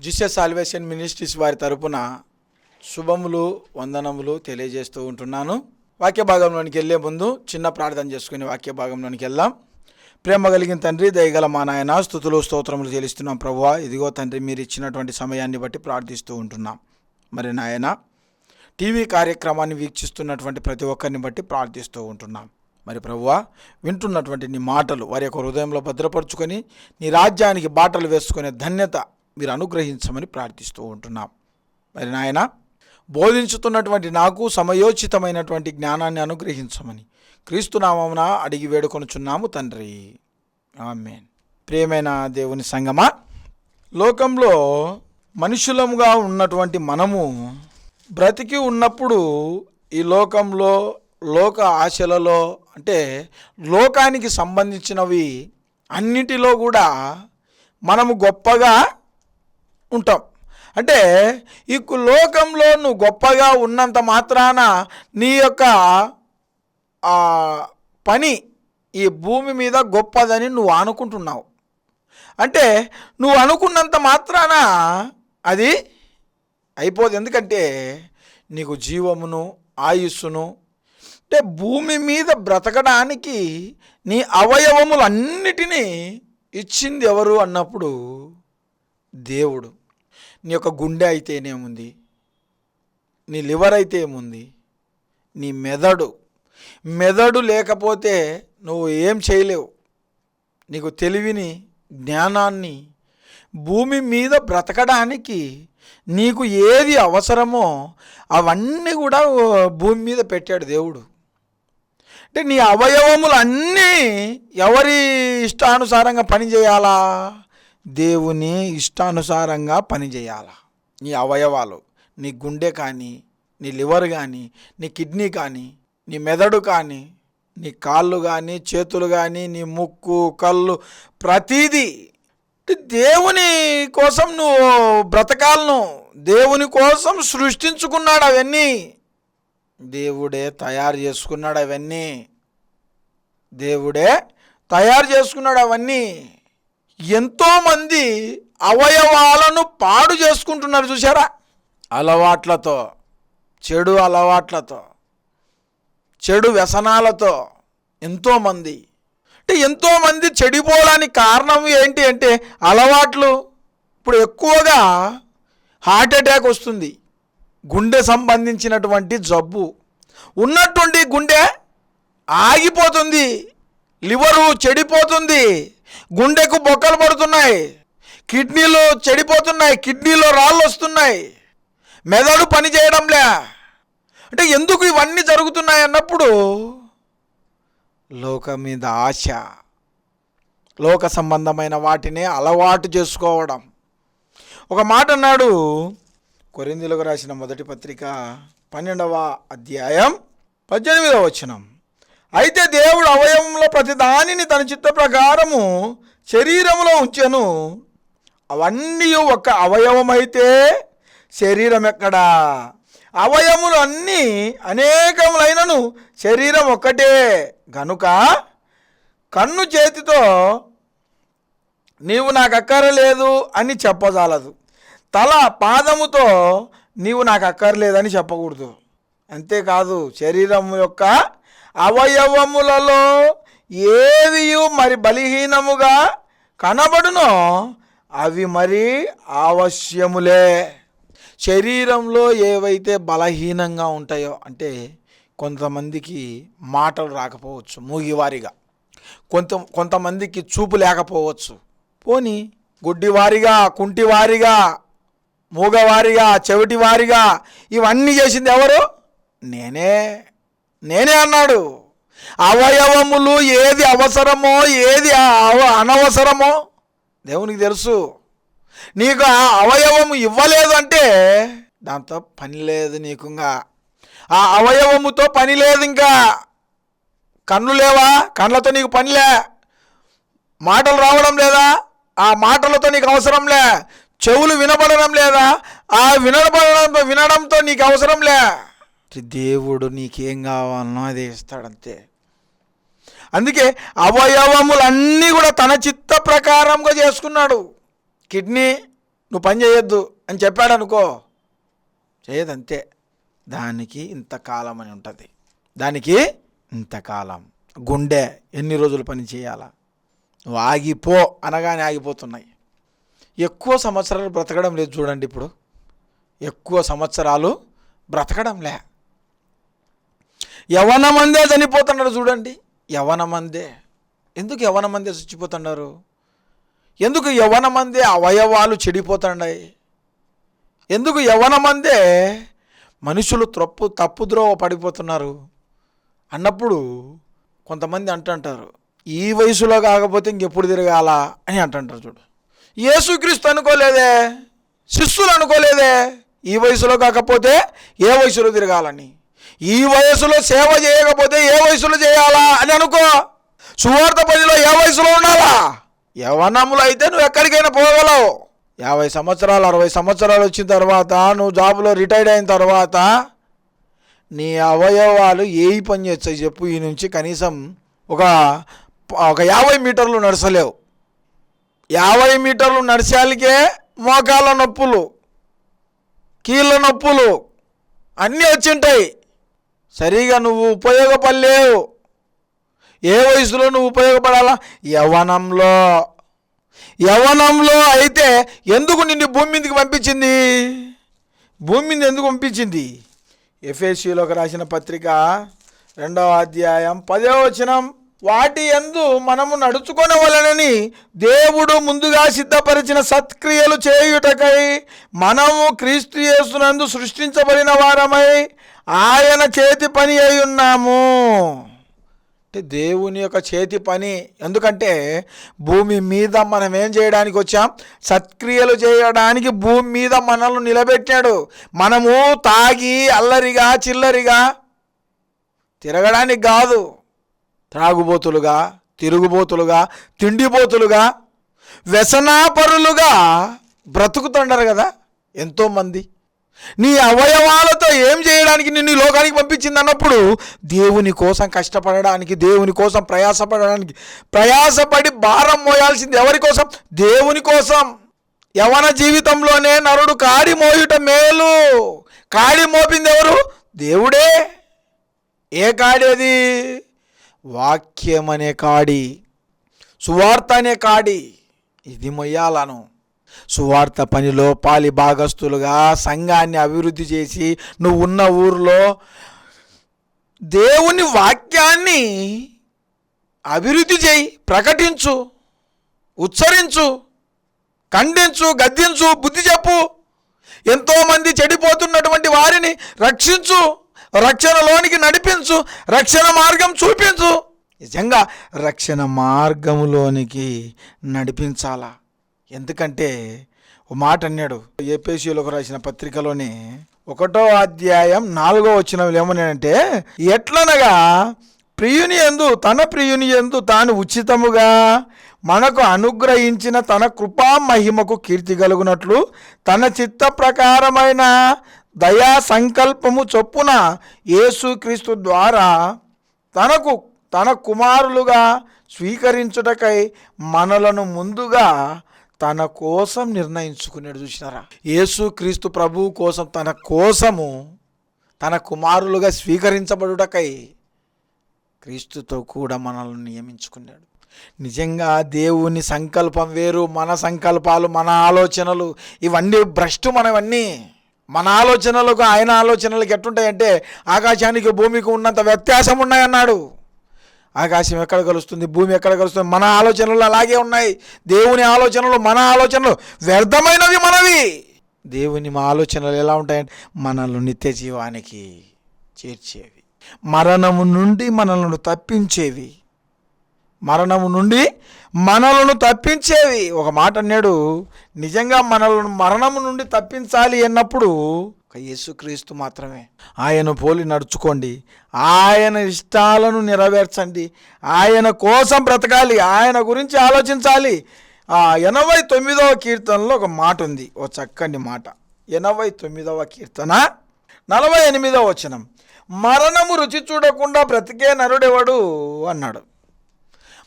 జిసెస్ salvation ministries వారి తరపున శుభములు వందనములు తెలియజేస్తూ ఉంటున్నాను. వాక్య భాగంలోనికి వెళ్ళే ముందు చిన్న ప్రార్థన చేసుకుని వాక్య భాగంలోనికి వెళ్దాం. ప్రేమ కలిగిన తండ్రి దయగల మా నాయన స్థుతులు స్తోత్రములు చెల్లిస్తున్నాం ప్రభువా. ఇదిగో తండ్రి మీరు ఇచ్చినటువంటి సమయాన్ని బట్టి ప్రార్థిస్తూ ఉంటున్నాం. మరి నాయన టీవీ కార్యక్రమాన్ని వీక్షిస్తున్నటువంటి ప్రతి ఒక్కరిని బట్టి ప్రార్థిస్తూ ఉంటున్నాం. మరి ప్రభువా వింటున్నటువంటి నీ మాటలు వారి యొక్క హృదయంలో భద్రపరుచుకొని నీ రాజ్యానికి బాటలు వేసుకునే ధన్యత మీరు అనుగ్రహించమని ప్రార్థిస్తూ ఉంటున్నాం. మరి నాయన బోధించుతున్నటువంటి నాకు సమయోచితమైనటువంటి జ్ఞానాన్ని అనుగ్రహించమని క్రీస్తునామమున అడిగి వేడుకొనుచున్నాము తండ్రి. ఆమెన్. ప్రియమైన దేవుని సంగమా లోకంలో మనుషులముగా ఉన్నటువంటి మనము బ్రతికి ఉన్నప్పుడు ఈ లోకంలో లోక ఆశలలో అంటే లోకానికి సంబంధించినవి అన్నిటిలో కూడా మనము గొప్పగా ఉంటాం. అంటే ఈ కు- లోకంలో నువ్వు గొప్పగా ఉన్నంత మాత్రాన నీ యొక్క పని ఈ భూమి మీద గొప్పదని నువ్వు అనుకుంటున్నావు. అంటే నువ్వు అనుకున్నంత మాత్రాన అది అయిపోదు. ఎందుకంటే నీకు జీవమును ఆయుస్సును అంటే భూమి మీద బ్రతకడానికి నీ అవయవములన్నిటినీ ఇచ్చింది ఎవరు అన్నప్పుడు దేవుడు. నీ యొక్క గుండె అయితే ఏముంది నీ లివర్ అయితే ఏముంది నీ మెదడు. మెదడు లేకపోతే నువ్వు ఏం చేయలేవు. నీకు తెలివిని జ్ఞానాన్ని భూమి మీద బ్రతకడానికి నీకు ఏది అవసరమో అవన్నీ కూడా భూమి మీద పెట్టాడు దేవుడు. అంటే నీ అవయవములు అన్నీ ఎవరి ఇష్టానుసారంగా పనిచేయాలా? దేవుని ఇష్టానుసారంగా పనిచేయాలా? నీ అవయవాలు నీ గుండె కానీ నీ లివర్ కానీ నీ కిడ్నీ కానీ నీ మెదడు కానీ నీ కాళ్ళు కానీ చేతులు కానీ నీ ముక్కు కళ్ళు ప్రతీదీ దేవుని కోసం నువ్వు బ్రతకాలను. దేవుని కోసం సృష్టించుకున్నాడు అవన్నీ. దేవుడే తయారు చేసుకున్నాడు అవన్నీ. దేవుడే తయారు చేసుకున్నాడు అవన్నీ. ఎంతోమంది అవయవాలను పాడు చేసుకుంటున్నారు చూసారా అలవాట్లతో చెడు అలవాట్లతో చెడు వ్యసనాలతో ఎంతోమంది. అంటే ఎంతోమంది చెడిపోవడానికి కారణం ఏంటి అంటే అలవాట్లు ఇప్పుడు ఎక్కువగా హార్ట్ అటాక్ వస్తుంది. గుండె సంబంధించినటువంటి జబ్బు. ఉన్నటువంటి గుండె ఆగిపోతుంది. లివరు చెడిపోతుంది. గుండెకు బొక్కలు పడుతున్నాయి. కిడ్నీలు చెడిపోతున్నాయి. కిడ్నీలో రాళ్ళు వస్తున్నాయి. మెదడు పని చేయడంలే. అంటే ఎందుకు ఇవన్నీ జరుగుతున్నాయి అన్నప్పుడు లోకం మీద ఆశ లోక సంబంధమైన వాటిని అలవాటు చేసుకోవడం. ఒక మాట అన్నాడు కొరిందులకు రాసిన మొదటి పత్రిక పన్నెండవ అధ్యాయం పద్దెనిమిదవ వచనం. అయితే దేవుడు అవయవంలో ప్రతి దానిని తన చిత్త ప్రకారము శరీరములో ఉంచెను. అవన్నీ ఒక అవయవమైతే శరీరం ఎక్కడా? అవయములు అన్నీ అనేకములైనను శరీరం ఒక్కటే. గనుక కన్ను చేతితో నీవు నాకు అక్కరలేదు అని చెప్పజాలదు. తల పాదముతో నీవు నాకు అక్కర్లేదని చెప్పకూడదు. అంతేకాదు శరీరం యొక్క అవయవములలో ఏవి మరి బలహీనముగా కనబడునో అవి మరి ఆవశ్యములే. శరీరంలో ఏవైతే బలహీనంగా ఉంటాయో అంటే కొంతమందికి మాటలు రాకపోవచ్చు మూగివారిగా. కొంత కొంతమందికి చూపు లేకపోవచ్చు. పోని గుడ్డివారిగా కుంటివారిగా మూగవారిగా చెవిటివారిగా ఇవన్నీ చేసింది ఎవరు? నేనే. నేనే అన్నాడు. అవయవములు ఏది అవసరమో ఏది అవ- అనవసరమో దేవునికి తెలుసు. నీకు ఆ అవయవము ఇవ్వలేదు అంటే దాంతో పని లేదు నీకు ఆ అవయవముతో పని లేదు ఇంకా. కన్ను లేవా? కళ్ళతో నీకు పనిలే మాటలు రావడం లేదా? ఆ మాటలతో నీకు అవసరంలే చెవులు వినబడడం లేదా? ఆ వినబడడం వినడంతో నీకు అవసరంలే దేవుడు నీకేం కావాలనో అది ఇస్తాడంతే. అందుకే అవయవములన్నీ కూడా తన చిత్త ప్రకారంగా చేసుకున్నాడు. కిడ్నీ నువ్వు పని చేయొద్దు అని చెప్పాడు అనుకో చేయదంతే. దానికి ఇంతకాలం అని ఉంటుంది. దానికి ఇంతకాలం గుండె ఎన్ని రోజులు పని చేయాలా? నువ్వు ఆగిపో అనగానే ఆగిపోతున్నాయి. ఎక్కువ సంవత్సరాలు బ్రతకడం లేదు చూడండి ఇప్పుడు. ఎక్కువ సంవత్సరాలు బ్రతకడం లే. యవన మందే చనిపోతున్నారు చూడండి. యవన మందే. ఎందుకు యవన మందే చచ్చిపోతున్నారు? ఎందుకు యవన మందే అవయవాలు చెడిపోతున్నాయి? ఎందుకు యవన మందే మనుషులు తప్పు తప్పుద్రోవ పడిపోతున్నారు? అన్నప్పుడు కొంతమంది అంటుంటారు ఈ వయసులో కాకపోతే ఇంకెప్పుడు తిరగాల అని అంటుంటారు చూడు. యేసుక్రీస్తు అనుకోలేదే? శిష్యులు అనుకోలేదే? ఈ వయసులో కాకపోతే ఏ వయసులో తిరగాలని? ఈ వయసులో సేవ చేయకపోతే ఏ వయసులో చేయాలా అని అనుకో. సువార్త పనిలో ఏ వయసులో ఉండాలా? యవనములు అయితే నువ్వు ఎక్కడికైనా పోగలవు. యాభై సంవత్సరాలు అరవై సంవత్సరాలు వచ్చిన తర్వాత నువ్వు జాబులో రిటైర్డ్ అయిన తర్వాత నీ అవయవాలు ఏ పని చేస్తాయి చెప్పు. ఈ నుంచి కనీసం ఒక ఒక యాభై మీటర్లు నడచలేవు యాభై మీటర్లు నడిచాలికే మోకాళ్ళ నొప్పులు కీళ్ళ నొప్పులు అన్నీ వచ్చింటాయి. సరిగా నువ్వు ఉపయోగపడలేవు. ఏ వయసులో నువ్వు ఉపయోగపడాలా? యవనంలో. యవనంలో అయితే ఎందుకు నిన్ను భూమి మీదకి పంపించింది? భూమి మీద ఎందుకు పంపించింది? ఎఫ్ఎస్సిలోకి రాసిన పత్రిక రెండవ అధ్యాయం పదవ వచనం. వాటి ఎందు మనము నడుచుకొనవలనని దేవుడు ముందుగా సిద్ధపరిచిన సత్క్రియలు చేయుటకై మనము క్రీస్తు యేసునందు సృష్టించబడిన వారమై ఆయన చేతి పని అయి ఉన్నాము. అంటే దేవుని యొక్క చేతి పని. ఎందుకంటే భూమి మీద మనం ఏం చేయడానికి వచ్చాం? సత్క్రియలు చేయడానికి భూమి మీద మనల్ని నిలబెట్టాడు. మనము తాగి అల్లరిగా చిల్లరిగా తిరగడానికి కాదు. త్రాగుబోతులుగా తిరుగుబోతులుగా తిండిబోతులుగా వ్యసనాపరులుగా బ్రతుకుతుండరు కదా ఎంతోమంది. నీ అవయవాలతో ఏం చేయడానికి నిన్ను ఈ లోకానికి పంపించింది అన్నప్పుడు దేవుని కోసం కష్టపడడానికి దేవుని కోసం ప్రయాసపడడానికి ప్రయాసపడి భారం మోయాల్సింది ఎవరి కోసం? దేవుని కోసం. యవన జీవితంలోనే నరుడు కాడి మోయుట మేలు. కాడి మోపింది ఎవరు? దేవుడే. ఏ కాడి అది? వాక్యం అనే కాడి సువార్త అనే కాడి. ఇది మొయ్యాలను. సువార్త పనిలో పాలి భాగస్తులుగా సంఘాన్ని అభివృద్ధి చేసి నువ్వు ఉన్న ఊరిలో దేవుని వాక్యాన్ని అభివృద్ధి చేయి ప్రకటించు ఉచ్చరించు ఖండించు గద్దించు బుద్ధి చెప్పు. ఎంతోమంది చెడిపోతున్నటువంటి వారిని రక్షించు రక్షణలోనికి నడిపించు రక్షణ మార్గం చూపించు. నిజంగా రక్షణ మార్గంలోనికి నడిపించాలా? ఎందుకంటే ఓ మాట అన్నాడు. ఏపీసీలోకి రాసిన పత్రికలోనే ఒకటో అధ్యాయం నాలుగో వచ్చిన ఏమనంటే ఎట్లనగా ప్రియుని ఎందు తన ప్రియుని ఎందు తాను ఉచితముగా మనకు అనుగ్రహించిన తన కృపా మహిమకు కీర్తి కలుగునట్లు తన చిత్త ప్రకారమైన దయా సంకల్పము చొప్పున యేసుక్రీస్తు ద్వారా తనకు తన కుమారులుగా స్వీకరించుటకై మనలను ముందుగా తన కోసం నిర్ణయించుకున్నాడు చూసినారా? యేసుక్రీస్తు ప్రభువు కోసం తన కోసము తన కుమారులుగా స్వీకరించబడుటకై క్రీస్తుతో కూడా మనల్ని నియమించుకున్నాడు. నిజంగా దేవుని సంకల్పం వేరు మన సంకల్పాలు మన ఆలోచనలు ఇవన్నీ భ్రష్టు మనవన్నీ మన ఆలోచనలకు ఆయన ఆలోచనలకు ఎట్టుంటాయంటే ఆకాశానికి భూమికి ఉన్నంత వ్యత్యాసం ఉన్నాయన్నాడు ఆకాశం ఎక్కడ కలుస్తుంది? భూమి ఎక్కడ కలుస్తుంది? మన ఆలోచనలు అలాగే ఉన్నాయి. దేవుని ఆలోచనలు మన ఆలోచనలు వ్యర్థమైనవి మనవి. దేవుని మా ఆలోచనలు ఎలా ఉంటాయంటే మనల్ని నిత్య జీవానికి చేర్చేవి. మరణము నుండి మనలను తప్పించేవి. మరణము నుండి మనలను తప్పించేవి. ఒక మాట అన్నాడు నిజంగా మనలను మరణము నుండి తప్పించాలి అన్నప్పుడు ఒక యేసుక్రీస్తు మాత్రమే. ఆయన పోలి నడుచుకోండి. ఆయన ఇష్టాలను నెరవేర్చండి. ఆయన కోసం బ్రతకాలి. ఆయన గురించి ఆలోచించాలి. ఆ ఎనభై తొమ్మిదవ కీర్తనలో ఒక మాట ఉంది. ఓ చక్కని మాట. ఎనభై తొమ్మిదవ కీర్తన నలభై ఎనిమిదవ వచనం. మరణము రుచి చూడకుండా బ్రతికే నరుడెవడు? అన్నాడు.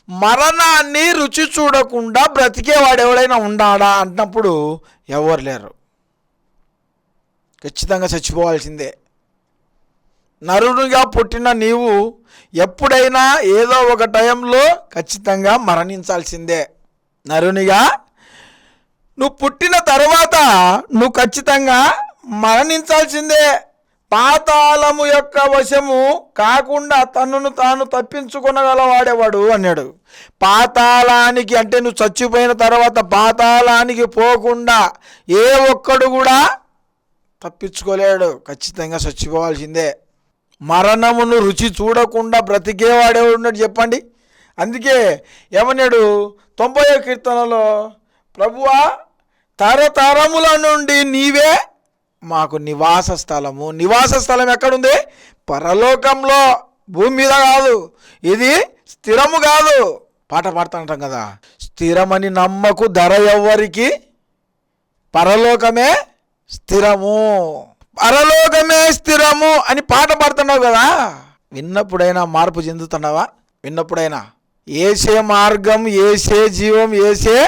మరణాన్ని రుచి చూడకుండా బ్రతికేవాడు ఎవడైనా ఉన్నాడా అన్నప్పుడు ఎవరు లేరు. ఖచ్చితంగా చచ్చిపోవాల్సిందే. నరునిగా పుట్టిన నీవు ఎప్పుడైనా ఏదో ఒక టైంలో ఖచ్చితంగా మరణించాల్సిందే. నరునిగా నువ్వు పుట్టిన తర్వాత నువ్వు ఖచ్చితంగా మరణించాల్సిందే. పాతాళము యొక్క వశము కాకుండా తనను తాను తప్పించుకునగలవాడేవాడు అన్నాడు. పాతాళానికి అంటే నువ్వు చచ్చిపోయిన తర్వాత పాతాళానికి పోకుండా ఏ ఒక్కడు కూడా తప్పించుకోలేడు. ఖచ్చితంగా చచ్చిపోవాల్సిందే. మరణమును రుచి చూడకుండా బ్రతికేవాడే ఉన్నాడు చెప్పండి. అందుకే ఏమన్నాడు తొంభై కీర్తనలో ప్రభువా తరతరముల నుండి నీవే మాకు నివాస స్థలము. నివాస స్థలం ఎక్కడుంది? పరలోకంలో. భూమి మీద కాదు. ఇది స్థిరము కాదు. పాట పాడుతుంటాం కదా. స్థిరమని నమ్మకు ధర ఎవ్వరికి. పరలోకమే స్థిరము. పరలోకమే స్థిరము అని పాట పాడుతున్నావు కదా? విన్నప్పుడైనా మార్పు చెందుతున్నావా? విన్నప్పుడైనా? ఏసే మార్గం ఏసే జీవం ఏసే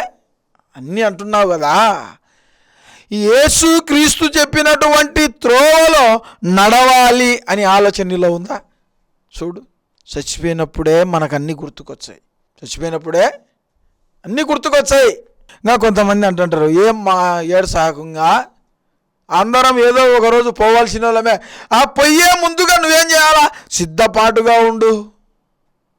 అన్నీ అంటున్నావు కదా? యేసు క్రీస్తు చెప్పినటువంటి త్రోవలో నడవాలి అని ఆలోచన నీలో ఉందా? చూడు చచ్చిపోయినప్పుడే మనకు అన్నీ గుర్తుకొచ్చాయి. చచ్చిపోయినప్పుడే అన్నీ గుర్తుకొచ్చాయి. ఇంకా కొంతమంది అంటుంటారు ఏం మా ఏడు సాకంగా అందరం ఏదో ఒకరోజు పోవాల్సిన వాళ్ళమే ఆ పొయ్యే ముందుగా నువ్వేం చేయాలా? సిద్ధపాటుగా ఉండు.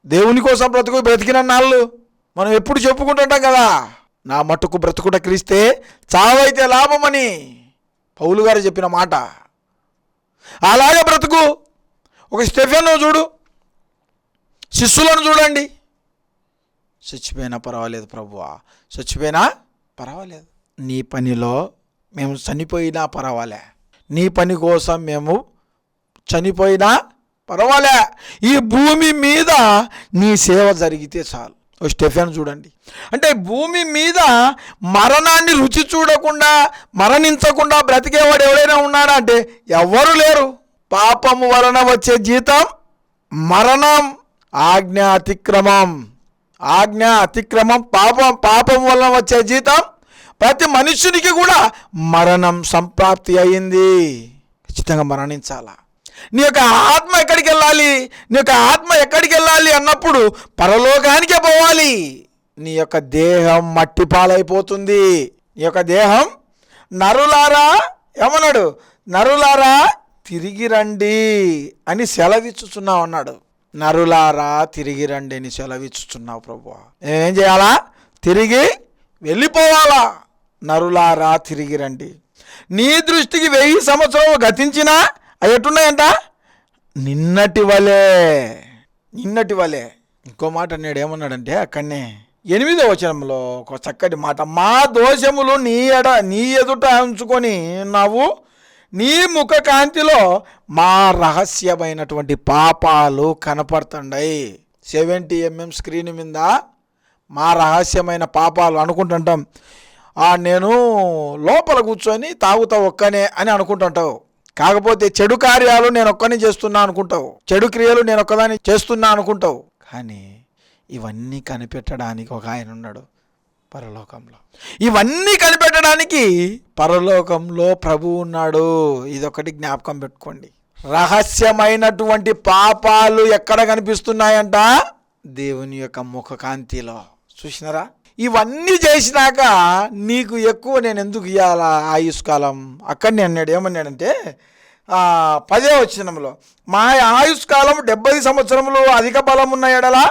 దేవుని కోసం బ్రతుకు బ్రతికిన నాళ్ళు. మనం ఎప్పుడు చెప్పుకుంటుంటాం కదా? నా మట్టుకు బ్రతుకుట క్రీస్తే చావైతే లాభమని పౌలు గారు చెప్పిన మాట. అలాగే బ్రతుకు. ఒక స్టెఫెన్ చూడు. శిష్యులను చూడండి. చచ్చిపోయినా పర్వాలేదు ప్రభువా. చచ్చిపోయినా పర్వాలేదు. నీ పనిలో మేము చనిపోయినా పర్వాలే. నీ పని కోసం మేము చనిపోయినా పర్వాలే. ఈ భూమి మీద నీ సేవ జరిగితే చాలు. ఓ స్టెఫెన్ చూడండి. అంటే భూమి మీద మరణాన్ని రుచి చూడకుండా మరణించకుండా బ్రతికేవాడు ఎవడైనా ఉన్నాడా అంటే ఎవరు లేరు. పాపము వలన వచ్చే జీతం మరణం ఆజ్ఞ అతిక్రమం ఆజ్ఞ అతిక్రమం పాపం పాపం వలన వచ్చే జీతం ప్రతి మనుషునికి కూడా మరణం సంప్రాప్తి అయింది. ఖచ్చితంగా మరణించాలా? నీ యొక్క ఆత్మ ఎక్కడికి వెళ్ళాలి? నీ యొక్క ఆత్మ ఎక్కడికి వెళ్ళాలి అన్నప్పుడు పరలోకానికే పోవాలి. నీ యొక్క దేహం మట్టి పాలైపోతుంది. నీ యొక్క దేహం నరులారా? ఏమన్నాడు? నరులారా తిరిగి రండి అని సెలవిచ్చుచున్నావు అన్నాడు. నరులారా తిరిగి రండి అని సెలవిచ్చుచున్నావు ప్రభు నేనేం చేయాలా? తిరిగి వెళ్ళిపోవాలా? నరులారా తిరిగి రండి. నీ దృష్టికి వెయ్యి సంవత్సరం గతించినా అవి ఎట్టున్నాయంట? నిన్నటి వలే. నిన్నటి వలే. ఇంకో మాట అన్నాడు ఏమన్నాడంటే అక్కడనే. ఎనిమిదో వచనంలో ఒక చక్కటి మాట మా దోషములు నీ ఎడ నీ ఎదుట ఉంచుకొని నావు నీ ముఖ కాంతిలో మా రహస్యమైనటువంటి పాపాలు కనపడుతుండయి. సెవెంటీ ఎంఎం స్క్రీన్ మీద మా రహస్యమైన పాపాలు అనుకుంటుంటాం. ఆ నేను లోపల కూర్చొని తాగుతా ఒక్కనే అని అనుకుంటుంటావు. కాకపోతే చెడు కార్యాలు నేను ఒక్కనే చేస్తున్నా అనుకుంటావు. చెడు క్రియలు నేను ఒక్కదాన్ని చేస్తున్నా అనుకుంటావు. కానీ ఇవన్నీ కనిపెట్టడానికి ఒక ఆయన ఉన్నాడు పరలోకంలో. ఇవన్నీ కనిపెట్టడానికి పరలోకంలో ప్రభు ఉన్నాడు. ఇదొకటి జ్ఞాపకం పెట్టుకోండి. రహస్యమైనటువంటి పాపాలు ఎక్కడ కనిపిస్తున్నాయంట? దేవుని యొక్క ముఖ కాంతిలో చూసినారా? ఇవన్నీ చేసినాక నీకు ఎక్కువ నేను ఎందుకు ఇవ్వాలా ఆయుష్కాలం? అక్కడనే అన్నాడు ఏమన్నాడంటే పదే వచ్చినంలో మా ఆయుష్కాలం డెబ్బై సంవత్సరములు అధిక బలం ఉన్న ఎడలా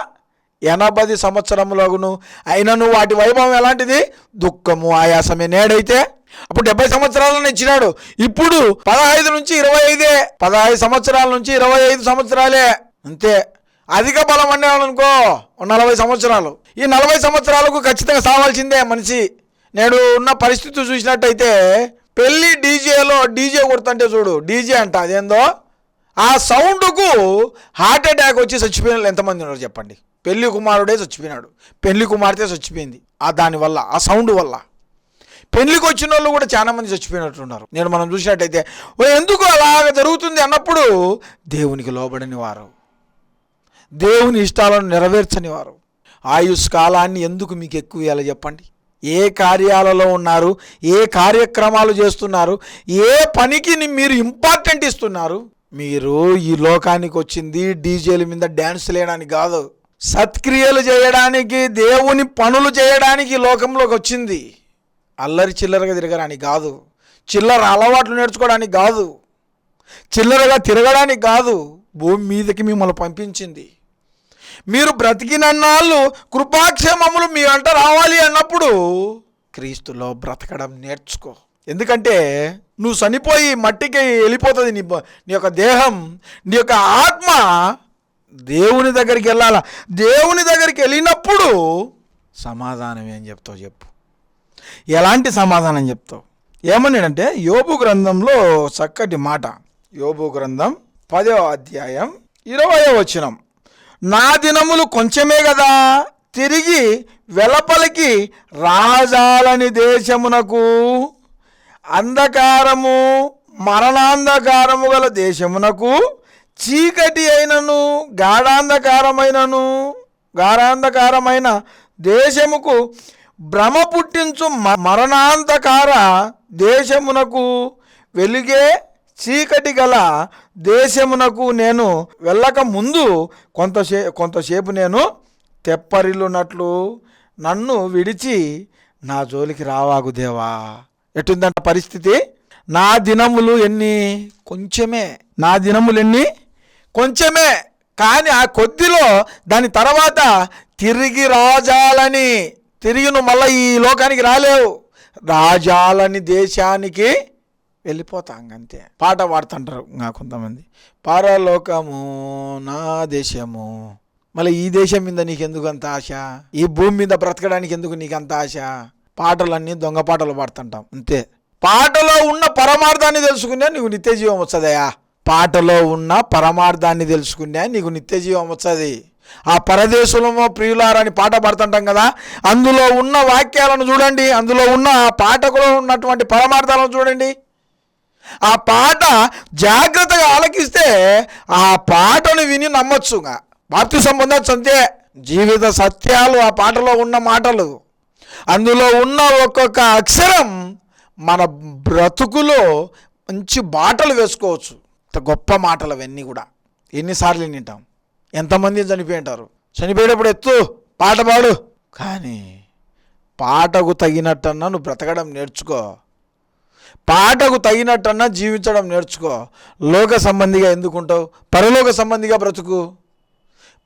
ఎనభై సంవత్సరములగును. అయినను వాటి వైభవం ఎలాంటిది? దుఃఖము ఆయాసమే. నేడైతే అప్పుడు డెబ్బై సంవత్సరాలను ఇచ్చినాడు. ఇప్పుడు పదహైదు నుంచి ఇరవై ఐదే. పదహైదు సంవత్సరాల నుంచి ఇరవై ఐదు సంవత్సరాలే. అంతే. అధిక బలం అనేవాళ్ళనుకో నలభై సంవత్సరాలు. ఈ నలభై సంవత్సరాలకు ఖచ్చితంగా సావాల్సిందే మనిషి. నేడు ఉన్న పరిస్థితి చూసినట్టయితే పెళ్ళి డీజేలో డీజే కొడుతుంటే చూడు డీజే అంట అదేందో? ఆ సౌండ్కు హార్ట్ అటాక్ వచ్చి చచ్చిపోయిన వాళ్ళు ఎంతమంది ఉన్నారు చెప్పండి? పెళ్ళి కుమారుడే చచ్చిపోయినాడు. పెళ్ళి కుమార్తె చచ్చిపోయింది. ఆ దానివల్ల ఆ సౌండ్ వల్ల. పెళ్ళికి వచ్చిన వాళ్ళు కూడా చాలా మంది చచ్చిపోయినట్టున్నారు నేను మనం చూసినట్టయితే "ఓ, ఎందుకు అలాగ జరుగుతుంది అన్నప్పుడు దేవునికి లోబడని వారు. దేవుని ఇష్టాలను నెరవేర్చని వారు. ఆయుష్ కాలాన్ని ఎందుకు మీకు ఎక్కువ ఇవ్వాలి చెప్పండి? ఏ కార్యాలలో ఉన్నారు? ఏ కార్యక్రమాలు చేస్తున్నారు? ఏ పనికి మీరు ఇంపార్టెంట్ ఇస్తున్నారు? మీరు ఈ లోకానికి వచ్చింది డీజేల మీద డ్యాన్స్ వేయడానికి కాదు. సత్క్రియలు చేయడానికి దేవుని పనులు చేయడానికి ఈ లోకంలోకి వచ్చింది. అల్లరి చిల్లరగా తిరగడానికి కాదు. చిల్లర అలవాట్లు నేర్చుకోవడానికి కాదు. చిల్లరగా తిరగడానికి కాదు. భూమి మీదకి మిమ్మల్ని పంపించింది. మీరు బ్రతికినన్నాళ్ళు కృపాక్షేమములు మీ అంట రావాలి అన్నప్పుడు క్రీస్తులో బ్రతకడం నేర్చుకో. ఎందుకంటే నువ్వు చనిపోయి మట్టికి వెళ్ళిపోతుంది నీ నీ యొక్క దేహం నీ యొక్క ఆత్మ దేవుని దగ్గరికి వెళ్ళాల? దేవుని దగ్గరికి వెళ్ళినప్పుడు సమాధానం ఏం చెప్తావు చెప్పు. ఎలాంటి సమాధానం చెప్తావు? ఏమన్నాడంటే యోబు గ్రంథంలో చక్కటి మాట. యోబు గ్రంథం పదో అధ్యాయం ఇరవయో వచనం. నా దినములు కొంచెమే కదా తిరిగి వెలపలికి రాజాలని దేశమునకు. అంధకారము మరణాంధకారము గల దేశమునకు. చీకటి అయినను గాఢాంధకారమైనను గాఢాంధకారమైన దేశముకు భ్రమ పుట్టించు మ- మరణాంధకార దేశమునకు. వెలుగే చీకటి గల దేశమునకు నేను వెళ్ళక ముందు కొంతసే కొంతసేపు నేను తెప్పరిల్లునట్లు నన్ను విడిచి నా జోలికి రావాగు దేవా. ఎటుందంట పరిస్థితి? నా దినములు ఎన్ని? కొంచెమే. నా దినములు ఎన్ని? కొంచెమే. కానీ ఆ కొద్దిలో దాని తర్వాత తిరిగి రాజాలని తిరిగి నువ్వు మళ్ళీ ఈ లోకానికి రాలేవు. రాజాలని దేశానికి వెళ్ళిపోతాం అంతే పాట పాడుతుంటారు ఇంకా కొంతమంది. పరలోకము నా దేశము. మళ్ళీ ఈ దేశం మీద నీకు ఎందుకు అంత ఆశ? ఈ భూమి మీద బ్రతకడానికి ఎందుకు నీకు అంత ఆశ? పాటలన్నీ దొంగ పాటలు పాడుతుంటాం అంతే. పాటలో ఉన్న పరమార్థాన్ని తెలుసుకునే నీకు నిత్య జీవం వస్తుందయా? పాటలో ఉన్న పరమార్థాన్ని తెలుసుకునే నీకు నిత్య జీవం వస్తుంది. ఆ పరదేశంలో ప్రియులారని పాట పాడుతుంటాం కదా? అందులో ఉన్న వాక్యాలను చూడండి. అందులో ఉన్న ఆ పాటకులో ఉన్నటువంటి పరమార్థాలను చూడండి. ఆ పాట జాగ్రత్తగా ఆలకిస్తే ఆ పాటను విని నమ్మొచ్చుగా. బాప్తి సంబంధం అంతే. జీవిత సత్యాలు ఆ పాటలో ఉన్న మాటలు. అందులో ఉన్న ఒక్కొక్క అక్షరం మన బ్రతుకులో మంచి బాటలు వేసుకోవచ్చు. గొప్ప మాటలు అవన్నీ కూడా. ఎన్నిసార్లు వింటాం ఎంతమంది చనిపోయి ఉంటారు చనిపోయేటప్పుడు ఎత్తు పాట పాడు. కానీ పాటకు తగినట్టన్నా నువ్వు బ్రతకడం నేర్చుకో. పాటకు తగినట్టన్నా జీవించడం నేర్చుకో. లోక సంబంధిగా ఎందుకుంటావు? పరలోక సంబంధిగా బ్రతుకు.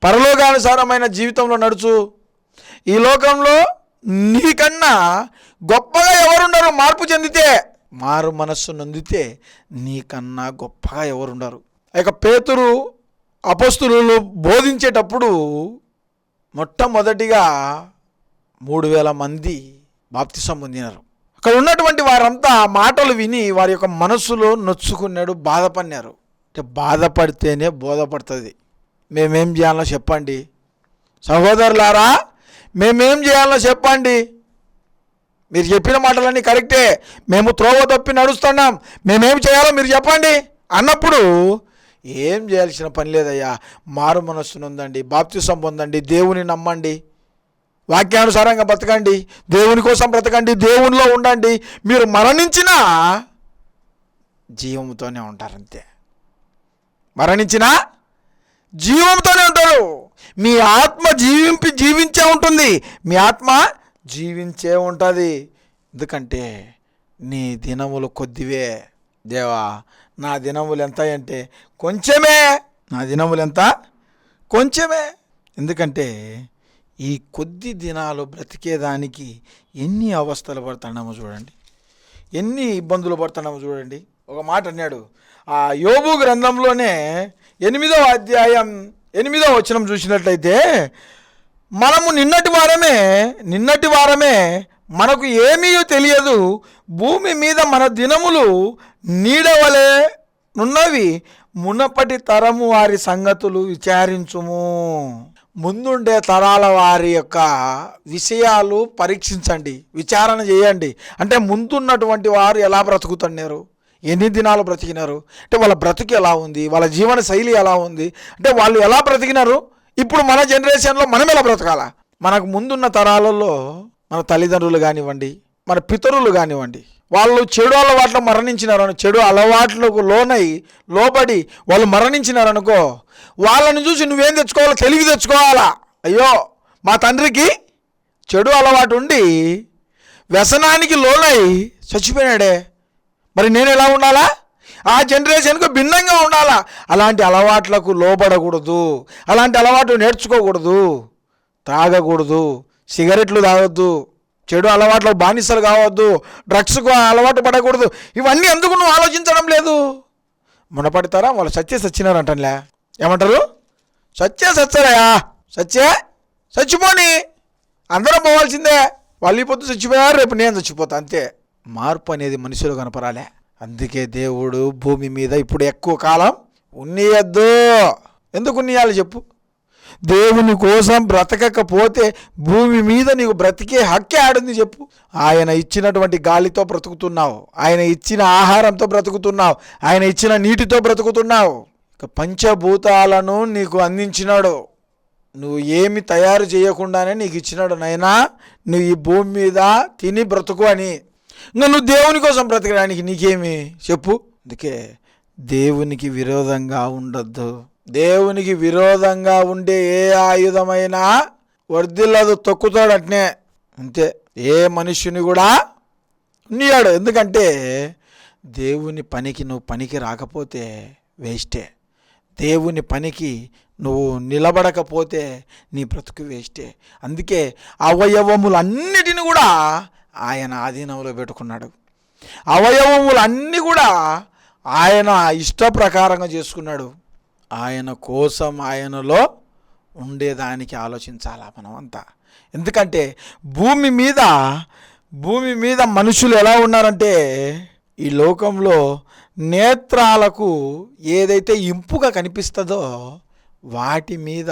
పరలోకానుసారమైన జీవితంలో నడుచు. ఈ లోకంలో నీకన్నా గొప్పగా ఎవరుండరు? మార్పు చెందితే మారు మనస్సు నొందితే నీకన్నా గొప్పగా ఎవరుండరు? ఇక పేతురు అపస్తులు బోధించేటప్పుడు మొట్టమొదటిగా మూడు వేల మంది బాప్తిసం పొందినారు. అక్కడ ఉన్నటువంటి వారంతా ఆ మాటలు విని వారి యొక్క మనస్సులో నొచ్చుకున్నాడు బాధపడినారు. అంటే బాధపడితేనే బోధపడుతుంది. మేమేం చేయాలో చెప్పండి. సహోదరులారా మేమేం చేయాలో చెప్పండి. మీరు చెప్పిన మాటలన్నీ కరెక్టే. మేము త్రోవ తప్పి నడుస్తున్నాం. మేమేం చేయాలో మీరు చెప్పండి. అన్నప్పుడు ఏం చేయాల్సిన పని లేదయ్యా. మారు మనస్సును ఉందండి బాప్తిసం పొందండి దేవుని నమ్మండి. వాక్యానుసారంగా బ్రతకండి. దేవుని కోసం బ్రతకండి. దేవునిలో ఉండండి. మీరు మరణించినా జీవంతోనే ఉంటారు అంతే మరణించినా జీవంతోనే ఉంటారు. మీ ఆత్మ జీవింపి జీవించే ఉంటుంది. మీ ఆత్మ జీవించే ఉంటుంది. ఎందుకంటే నీ దినములు కొద్దివే. దేవా నా దినములు ఎంత అంటే కొంచెమే. నా దినములు ఎంత? కొంచెమే. ఎందుకంటే ఈ కొద్ది దినాలు బ్రతికేదానికి ఎన్ని అవస్థలు పడుతున్నామో చూడండి. ఎన్ని ఇబ్బందులు పడుతున్నామో చూడండి. ఒక మాట అన్నాడు. ఆ యోబు గ్రంథంలోనే ఎనిమిదవ అధ్యాయం ఎనిమిదవ వచనం చూసినట్లయితే మనము నిన్నటి వారమే నిన్నటి వారమే మనకు ఏమీ తెలియదు. భూమి మీద మన దినములు నీడవలే నున్నవి. మునపటి తరము వారి సంగతులు విచారించుము. ముందుండే తరాల వారి యొక్క విషయాలు పరీక్షించండి విచారణ చేయండి. అంటే ముందున్నటువంటి వారు ఎలా బ్రతుకుతున్నారు? ఎన్ని దినాలు బ్రతికినారు? అంటే వాళ్ళ బ్రతుకు ఎలా ఉంది? వాళ్ళ జీవన శైలి ఎలా ఉంది? అంటే వాళ్ళు ఎలా బ్రతికినారు? ఇప్పుడు మన జనరేషన్లో మనం ఎలా బ్రతకాలా? మనకు ముందున్న తరాలలో మన తల్లిదండ్రులు కానివ్వండి మన పితరులు కానివ్వండి వాళ్ళు చెడు అలవాట్లు మరణించినారు చెడు అలవాట్లకు లోనై లోబడి వాళ్ళు మరణించినారనుకో వాళ్ళని చూసి నువ్వేం తెచ్చుకోవాలో తెలివి తెచ్చుకోవాలా? అయ్యో మా తండ్రికి చెడు అలవాటు ఉండి వ్యసనానికి లోనై చచ్చిపోయినాడే. మరి నేను ఎలా ఉండాలా? ఆ జనరేషన్కు భిన్నంగా ఉండాలా? అలాంటి అలవాట్లకు లోబడకూడదు. అలాంటి అలవాటు నేర్చుకోకూడదు. తాగకూడదు. సిగరెట్లు తాగొద్దు. చెడు అలవాట్లకు బానిసలు కావద్దు డ్రగ్స్కు అలవాటు పడకూడదు. ఇవన్నీ ఎందుకు నువ్వు ఆలోచించడం లేదు? మునపడతారా? వాళ్ళు సచ్చే సచ్చినారంటలే ఏమంటారు? సచ్చే సచ్చరయా సచ్చే చచ్చిపోని అందరం పోవాల్సిందే. వాళ్ళు పొద్దు చచ్చిపోయారు రేపు నేను చచ్చిపోతా అంతే. మార్పు అనేది మనుషులు కనపరాలే అందుకే దేవుడు భూమి మీద ఇప్పుడు ఎక్కువ కాలం ఉన్నీయద్దు. ఎందుకు ఉన్నీయాలి చెప్పు? దేవుని కోసం బ్రతకకపోతే భూమి మీద నీకు బ్రతికే హక్కే ఆడుంది చెప్పు. ఆయన ఇచ్చినటువంటి గాలితో బ్రతుకుతున్నావు. ఆయన ఇచ్చిన ఆహారంతో బ్రతుకుతున్నావు. ఆయన ఇచ్చిన నీటితో బ్రతుకుతున్నావు. ఇక పంచభూతాలను నీకు అందించినాడు. నువ్వు ఏమి తయారు చేయకుండానే నీకు ఇచ్చినాడు నైనా నువ్వు ఈ భూమి మీద తిని బ్రతుకు అని. ఇంకా నువ్వు దేవుని కోసం బ్రతకడానికి నీకేమి? చెప్పు. అందుకే దేవునికి విరోధంగా ఉండొద్దు. దేవునికి విరోధంగా ఉండే ఏ ఆయుధమైనా వర్ధిల్లదు తొక్కుతాడు అట్నే అంతే. ఏ మనుష్యుని కూడా ఉన్నాడు ఎందుకంటే దేవుని పనికి నువ్వు పనికి రాకపోతే వేస్టే. దేవుని పనికి నువ్వు నిలబడకపోతే నీ బ్రతుకు వేస్టే. అందుకే అవయవములన్నిటిని కూడా ఆయన ఆధీనంలో పెట్టుకున్నాడు. అవయవములన్నీ కూడా ఆయన ఇష్ట ప్రకారంగా చేసుకున్నాడు. ఆయన కోసం ఆయనలో ఉండేదానికి ఆలోచించాలా మనం అంతా ఎందుకంటే భూమి మీద భూమి మీద మనుషులు ఎలా ఉన్నారంటే ఈ లోకంలో నేత్రాలకు ఏదైతే ఇంపుగా కనిపిస్తుందో వాటి మీద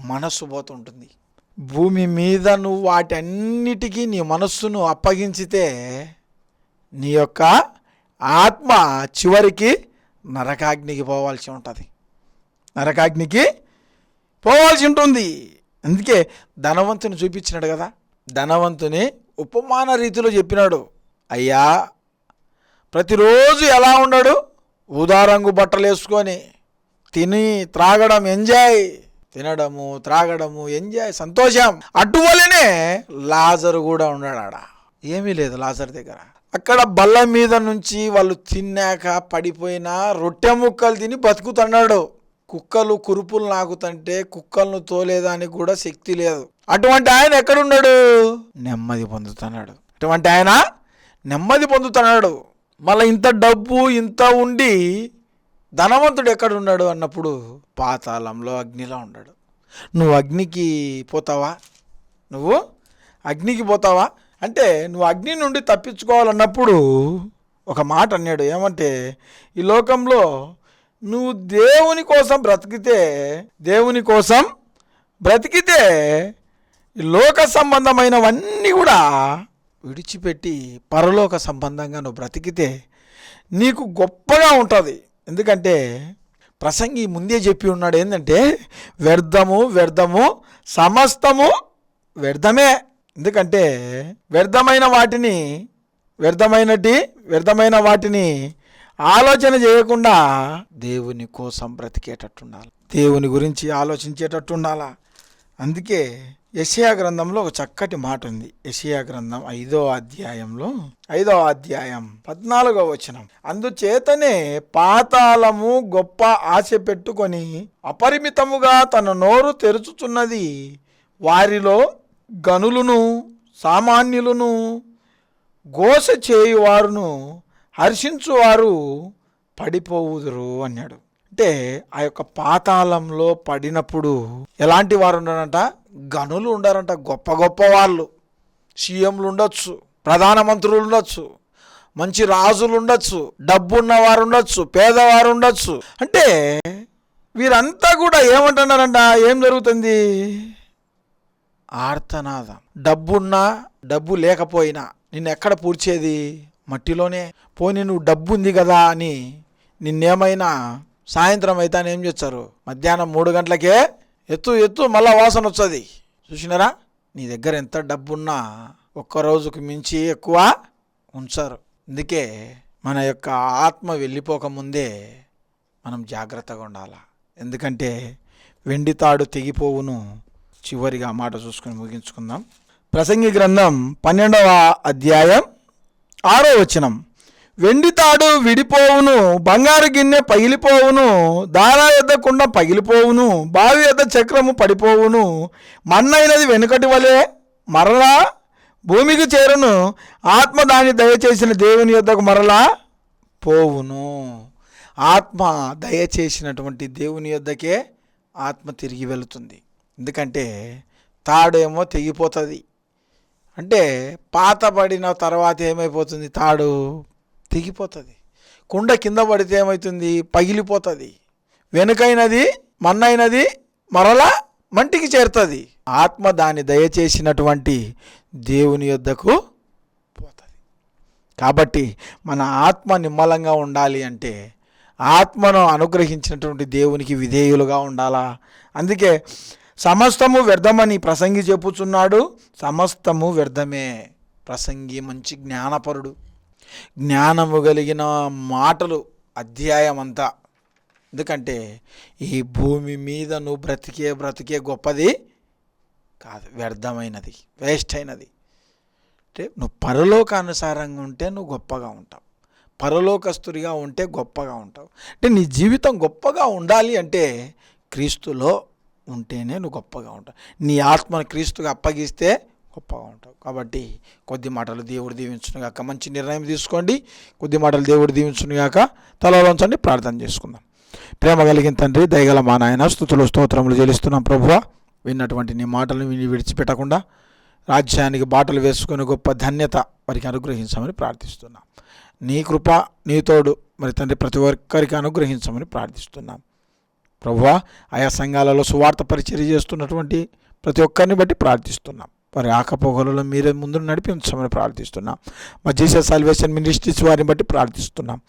మనస్సు పోతుంటుంది. భూమి మీద నువ్వు వాటన్నిటికీ నీ మనస్సును అప్పగించితే నీ యొక్క ఆత్మ చివరికి నరకాగ్నికి పోవాల్సి ఉంటుంది. నరకాగ్నికి పోవాల్సి ఉంటుంది. అందుకే ధనవంతుని చూపించినాడు కదా. ధనవంతుని ఉపమాన రీతిలో చెప్పినాడు. అయ్యా ప్రతిరోజు ఎలా ఉన్నాడు? ఊదారంగు బట్టలు వేసుకొని తిని త్రాగడం ఎంజాయ్. తినడము త్రాగడము ఎంజాయ్ సంతోషం. అటువలనే లాజరు కూడా ఉన్నాడు ఆడ ఏమీ లేదు లాజర్ దగ్గర. అక్కడ బల్ల మీద నుంచి వాళ్ళు తిన్నాక పడిపోయిన రొట్టె ముక్కలు తిని బతుకుతున్నాడు. కుక్కలు కురుపులు నాకుతంటే కుక్కలను తోలేదానికి కూడా శక్తి లేదు. అటువంటి ఆయన ఎక్కడున్నాడు? నెమ్మది పొందుతున్నాడు. అటువంటి ఆయన నెమ్మది పొందుతున్నాడు. మళ్ళీ ఇంత డబ్బు ఇంత ఉండి ధనవంతుడు ఎక్కడున్నాడు అన్నప్పుడు పాతాళంలో అగ్నిలో ఉన్నాడు. నువ్వు అగ్నికి పోతావా? నువ్వు అగ్నికి పోతావా? అంటే నువ్వు అగ్ని నుండి తప్పించుకోవాలన్నప్పుడు ఒక మాట అన్నాడు. ఏమంటే ఈ లోకంలో నువ్వు దేవుని కోసం బ్రతికితే దేవుని కోసం బ్రతికితే లోక సంబంధమైనవన్నీ కూడా విడిచిపెట్టి పరలోక సంబంధంగా నువ్వు బ్రతికితే నీకు గొప్పగా ఉంటుంది. ఎందుకంటే ప్రసంగి ముందే చెప్పి ఉన్నాడు ఏంటంటే వ్యర్థము వ్యర్థము సమస్తము వ్యర్థమే. ఎందుకంటే వ్యర్థమైన వాటిని వ్యర్థమైనటి వ్యర్థమైన వాటిని ఆలోచన చేయకుండా దేవుని కోసం బ్రతికేటట్టు ఉండాలి దేవుని గురించి ఆలోచించేటట్టు ఉండాలా అందుకే యషయా గ్రంథంలో ఒక చక్కటి మాట ఉంది. యషయా గ్రంథం ఐదో అధ్యాయంలో ఐదో అధ్యాయం పద్నాలుగో వచనం. అందుచేతనే పాతాళము గొప్ప ఆశ పెట్టుకొని అపరిమితముగా తన నోరు తెరుచుచున్నది వారిలో గనులను సామాన్యులను గోస చేయువారును హర్షించువారు పడిపోవుదురు అన్నాడు. అంటే ఆ యొక్క పాతాళంలో పడినప్పుడు ఎలాంటి వారు ఉన్నారంట గనులు ఉండారంట. గొప్ప గొప్ప వాళ్ళు. సీఎంలు ఉండొచ్చు. ప్రధానమంత్రులు ఉండొచ్చు. మంచి రాజులు ఉండొచ్చు. డబ్బున్న వారు ఉండొచ్చు. పేదవారు ఉండొచ్చు. అంటే వీరంతా కూడా ఏమంటున్నారంట? ఏం జరుగుతుంది? ఆర్తనాదం. డబ్బున్నా డబ్బు లేకపోయినా నిన్ను ఎక్కడ పూడ్చేది? మట్టిలోనే. పోనీ నువ్వు డబ్బు ఉంది కదా అని నిన్నేమైనా సాయంత్రం అయితే ఏం చేస్తారు? మధ్యాహ్నం మూడు గంటలకే ఎత్తు ఎత్తు మళ్ళా వాసన వస్తుంది. చూసినారా? నీ దగ్గర ఎంత డబ్బున్నా ఒక్క రోజుకు మించి ఎక్కువ ఉంచారు. అందుకే మన యొక్క ఆత్మ వెళ్ళిపోకముందే మనం జాగ్రత్తగా ఉండాలి. ఎందుకంటే వెండి తాడు తెగిపోవును. చివరిగా మాట చూసుకొని ముగించుకుందాం. ప్రసంగి గ్రంథం పన్నెండవ అధ్యాయం ఆరో వచనం. వెండి తాడు విడిపోవును బంగారు గిన్నె పగిలిపోవును దారా యొద్ద కుండ పగిలిపోవును బావి యొద్ద చక్రము పడిపోవును. మన్నైనది వెనుకటి వలె మరలా భూమికి చేరును ఆత్మ దాన్ని దయచేసిన దేవుని యొద్దకు మరలా పోవును. ఆత్మ దయచేసినటువంటి దేవుని యొద్దకే ఆత్మ తిరిగి వెళుతుంది. ఎందుకంటే తాడేమో తెగిపోతుంది. అంటే పాతబడిన తర్వాత ఏమైపోతుంది తాడు? తెగిపోతుంది. కుండ కింద పడితే ఏమవుతుంది పగిలిపోతుంది. వెనుకైనది మన్నైనది మరలా మంటికి చేరుతుంది. ఆత్మ దాన్ని దయచేసినటువంటి దేవుని యొద్దకు పోతుంది. కాబట్టి మన ఆత్మ నిమ్మలంగా ఉండాలి అంటే ఆత్మను అనుగ్రహించినటువంటి దేవునికి విధేయులుగా ఉండాలా? అందుకే సమస్తము వ్యర్థమని ప్రసంగి చెప్పుచున్నాడు. సమస్తము వ్యర్థమే. ప్రసంగి మంచి జ్ఞానపరుడు. జ్ఞానము కలిగిన మాటలు అధ్యాయం అంతా ఎందుకంటే ఈ భూమి మీద నువ్వు బ్రతికే బ్రతికే గొప్పది కాదు వ్యర్థమైనది వేస్ట్ అయినది. అంటే నువ్వు పరలోకానుసారంగా ఉంటే నువ్వు గొప్పగా ఉంటావు. పరలోకస్తుడిగా ఉంటే గొప్పగా ఉంటావు. అంటే నీ జీవితం గొప్పగా ఉండాలి అంటే క్రీస్తులో ఉంటేనే నువ్వు గొప్పగా ఉంటావు. నీ ఆత్మను క్రీస్తుగా అప్పగిస్తే గొప్పగా ఉంటావు. కాబట్టి కొద్ది మాటలు దేవుడు దీవించునుగాక మంచి నిర్ణయం తీసుకోండి. కొద్ది మాటలు దేవుడు దీవించునుగాక తలలో తలలోంచండి ప్రార్థన చేసుకుందాం. ప్రేమ కలిగిన తండ్రి దయగల మా నాయన స్థుతులు స్తోత్రములు చెల్లిస్తున్నాం ప్రభువ. విన్నటువంటి నీ మాటలను విని విడిచిపెట్టకుండా రాజ్యానికి బాటలు వేసుకునే గొప్ప ధన్యత వారికి అనుగ్రహించమని ప్రార్థిస్తున్నాం. నీ కృప నీ తోడు మరి తండ్రి ప్రతి ఒక్కరికి అనుగ్రహించమని ప్రార్థిస్తున్నాం. ప్రభువా ఆయా సంఘాలలో సువార్త పరిచర్య చేస్తున్నటువంటి ప్రతి ఒక్కరిని బట్టి ప్రార్థిస్తున్నాం. వారి ఆకపోకలలో మీరే ముందు నడిపించమని ప్రార్థిస్తున్నాం. మా జీసస్ సాల్వేషన్ మినిస్ట్రీస్ వారిని బట్టి ప్రార్థిస్తున్నాం.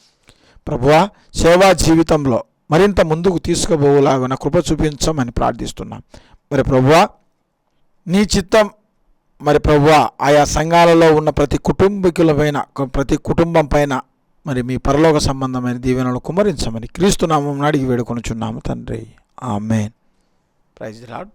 ప్రభువా సేవా జీవితంలో మరింత ముందుకు తీసుకుపోలాగా కృప చూపించమని ప్రార్థిస్తున్నాం. మరి ప్రభువా నీ చిత్తం మరి ప్రభువా ఆయా సంఘాలలో ఉన్న ప్రతి కుటుంబీకులపైన ప్రతి కుటుంబం పైన మరి మీ పరలోక సంబంధమైన దీవెనలు కుమరించమని క్రీస్తునామం అడిగి వేడుకొనుచున్నాము తండ్రి. ఆమెన్. Praise lord